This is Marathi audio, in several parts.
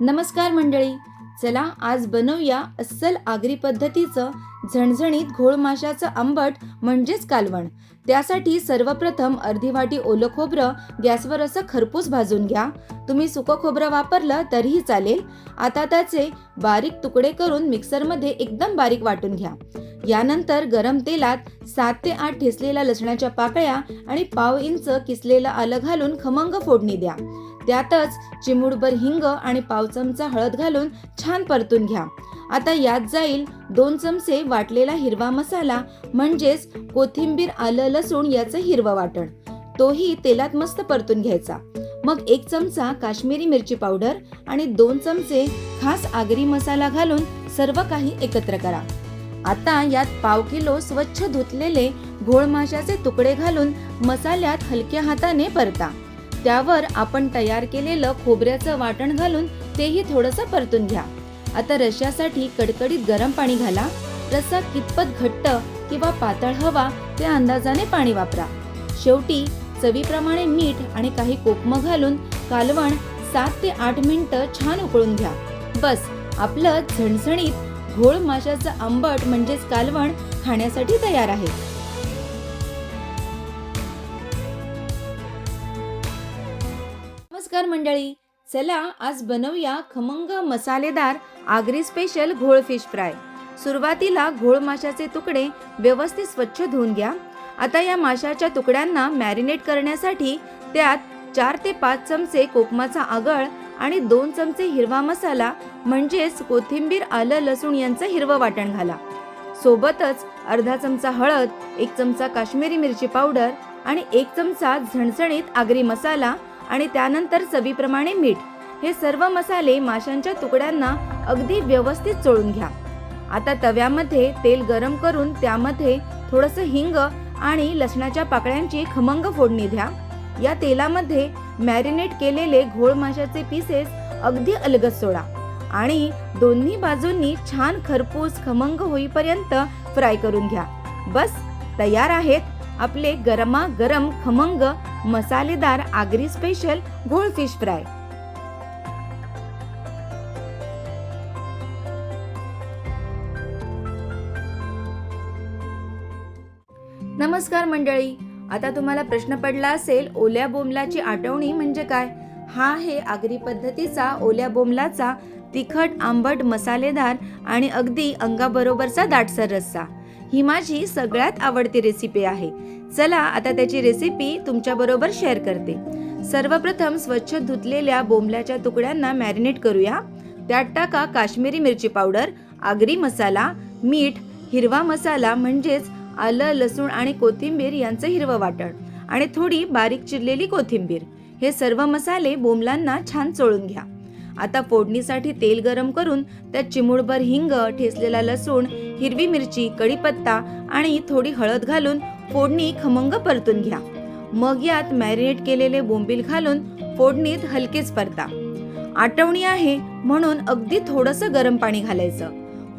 नमस्कार मंडळी. चला आज बनवूया अस्सल आगरी पद्धतीचं झणझणीत घोळ माशाचं आंबट म्हणजेच कालवण. त्यासाठी सर्वप्रथम अर्धी वाटी ओलं खोबरं गॅसवर असं खरपूस भाजून घ्या. तुम्ही सुकं खोबरं वापरलं तरीही चालेल. आता त्याचे बारीक तुकडे करून मिक्सरमध्ये एकदम बारीक वाटून घ्या. यानंतर गरम तेलात सात ते आठ ठेचलेल्या लसणाच्या पाकळ्या आणि पाव इंच किसलेलं आलं घालून खमंग फोडणी द्या. त्यातच चिमूडभर हिंग आणि पाव चमचा हळद घालून छान परतून घ्या. आता यात जाईल दोन चमचे वाटलेला हिरवा मसाला म्हणजेच कोथिंबीर आलं लसूण याचं हिरवं वाटण. तोही तेलात मस्त परतून घ्यायचा. मग एक चमचा काश्मीरी मिरची पावडर आणि दोन चमचे खास आगरी मसाला घालून सर्व काही एकत्र करा. आता यात पाव किलो स्वच्छ धुतलेले घोळ माशाचे तुकडे घालून मसाल्यात हलक्या हाताने परता. त्यावर आपण तयार केलेलं खोबऱ्याचं वाटण घालून तेही थोडंसं परतून घ्या. आता रश्यासाठी कडकडीत गरम पाणी घाला. रस्सा कितपत घट्ट किंवा पातळ हवा त्या अंदाजाने पाणी वापरा. शेवटी चवीप्रमाणे मीठ आणि काही कोकम घालून कालवण सात ते आठ मिनिटं छान उकळून घ्या. बस आपलं झणझणीत घोळ माशाचं आंबट म्हणजेच कालवण खाण्यासाठी तयार आहे. नमस्कार मंडळी. चला आज बनवूया खमंग मसालेदार आगरी स्पेशल घोळ फिश फ्राय सुरुवातीला घोळ माशाचे तुकडे व्यवस्थित स्वच्छ धुवून घ्या. आता या माशाच्या तुकड्यांना मॅरिनेट करण्यासाठी त्यात चार ते पाच चमचे कोकमाचा आगळ आणि दोन चमचे हिरवा मसाला म्हणजेच कोथिंबीर आलं लसूण यांचं हिरवं वाटण घाला. सोबतच अर्धा चमचा हळद एक चमचा काश्मीरी मिरची पावडर आणि एक चमचा झणझणीत आगरी मसाला आणि त्यानंतर चवीप्रमाणे मीठ. हे सर्व मसाले माशांच्या तुकड्यांना अगदी व्यवस्थित चोळून घ्या. आता तव्यामध्ये तेल गरम करून त्यामध्ये थोडंसं हिंग आणि लसणाच्या पाकळ्यांची खमंग फोडणी द्या. या तेलामध्ये मॅरिनेट केलेले घोळ माशाचे पीसेस अगदी अलगद सोडा. आणि दोन्ही बाजूंनी छान खरपूस खमंग होईपर्यंत फ्राय करून घ्या. बस तयार आहेत आपले गरमा गरम खमंग मसालेदार आगरी स्पेशल घोळ फिश फ्राय नमस्कार मंडळी आता तुम्हाला प्रश्न पडला असेल ओल्या बोमलाची आठवणी म्हणजे काय? हा आहे आगरी पद्धतीचा ओल्या बोमलाचा तिखट आंबट मसालेदार आणि अगदी अंगाबरोबरचा दाटसर रस्सा. ही माझी सगळ्यात आवडती रेसिपी आहे. चला आता त्याची रेसिपी तुमच्याबरोबर शेअर करते. सर्वप्रथम स्वच्छ धुतलेल्या बोंबल्याच्या तुकड्यांना मॅरिनेट करूया. त्यात टाका काश्मीरी मिरची पावडर आगरी मसाला मीठ हिरवा मसाला म्हणजेच आलं लसूण आणि कोथिंबीर यांचं हिरवं वाटण. आणि थोडी बारीक चिरलेली कोथिंबीर. हे सर्व मसाले बोंबलांना छान चोळून घ्या. आता फोडणीसाठी तेल गरम करून त्यात चिमूडभर हिंग ठेसलेला लसूण हिरवी मिरची कढीपत्ता आणि थोडी हळद घालून फोडणी खमंग परतून घ्या. मग यात मॅरिनेट केलेले बोंबील घालून फोडणीत हलकेच परता. आटवणी आहे म्हणून अगदी थोडंसं गरम पाणी घालायचं.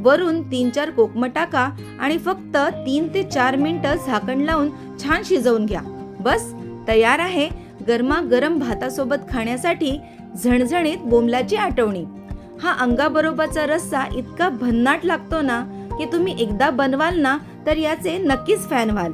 वरून तीन चार कोकम टाका आणि फक्त तीन ते चार मिनटं झाकण लावून छान शिजवून घ्या. बस तयार आहे गरमा गरम भातासोबत खाण्यासाठी झणझणीत बोमलाची आठवणी. हा अंगाबरोबरचा रस्सा इतका भन्नाट लागतो ना की तुम्ही एकदा बनवाल ना तर याचे नक्कीच फॅन व्हाल.